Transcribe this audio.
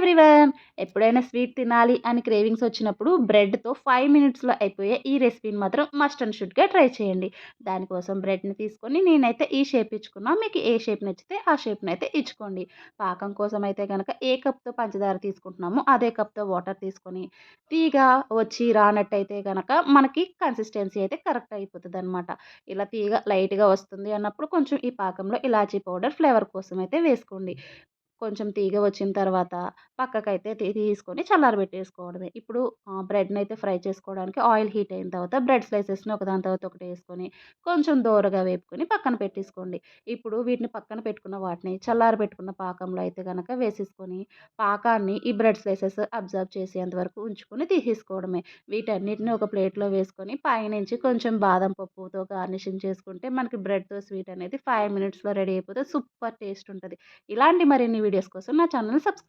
Everyone! ఎప్పుడైనా sweet తినాలి అని క్రేవింగ్స్ వచ్చినప్పుడు బ్రెడ్తో ఫైవ్ మినిట్స్లో అయిపోయే ఈ రెసిపీని మాత్రం మస్ట్ అండ్ షుడ్గా ట్రై చేయండి. దానికోసం బ్రెడ్ని తీసుకొని నేనైతే ఈ షేప్ ఇచ్చుకున్నా. మీకు ఏ షేప్ నచ్చితే ఆ షేప్ని అయితే ఇచ్చుకోండి. పాకం కోసం అయితే కనుక ఏ కప్తో పంచదార తీసుకుంటున్నామో అదే కప్తో వాటర్ తీసుకొని తీగ వచ్చి రానట్టయితే కనుక మనకి కన్సిస్టెన్సీ అయితే కరెక్ట్ అయిపోతుంది అనమాట ఇలా తీగ లైట్గా వస్తుంది అన్నప్పుడు కొంచెం ఈ పాకంలో ఇలాచీ పౌడర్ ఫ్లేవర్ కోసం అయితే వేసుకోండి. కొంచెం తీగ వచ్చిన తర్వాత పక్కకైతే తీసుకొని చల్లారబెట్టేసుకోవడమే ఇప్పుడు బ్రెడ్ని అయితే ఫ్రై చేసుకోవడానికి ఆయిల్ హీట్ అయిన తర్వాత బ్రెడ్ స్లైసెస్ని ఒకదాని తర్వాత ఒకటి వేసుకొని కొంచెం దోరగా వేపుకొని పక్కన పెట్టేసుకోండి. ఇప్పుడు వీటిని పక్కన పెట్టుకున్న వాటిని చల్లారబెట్టుకున్న పాకంలో అయితే కనుక వేసేసుకొని పాకాన్ని ఈ బ్రెడ్ స్లైసెస్ అబ్జర్వ్ చేసేంత వరకు ఉంచుకొని తీసేసుకోవడమే. వీటన్నిటిని ఒక ప్లేట్లో వేసుకొని పైనుంచి కొంచెం బాదం పప్పుతో గార్నిషింగ్ చేసుకుంటే మనకి బ్రెడ్తో స్వీట్ అనేది ఫైవ్ మినిట్స్లో రెడీ అయిపోతే సూపర్ టేస్ట్ ఉంటుంది. ఇలాంటి మరిన్ని వీడియోస్ కోసం నా ఛానల్ సబ్స్క్రైబ్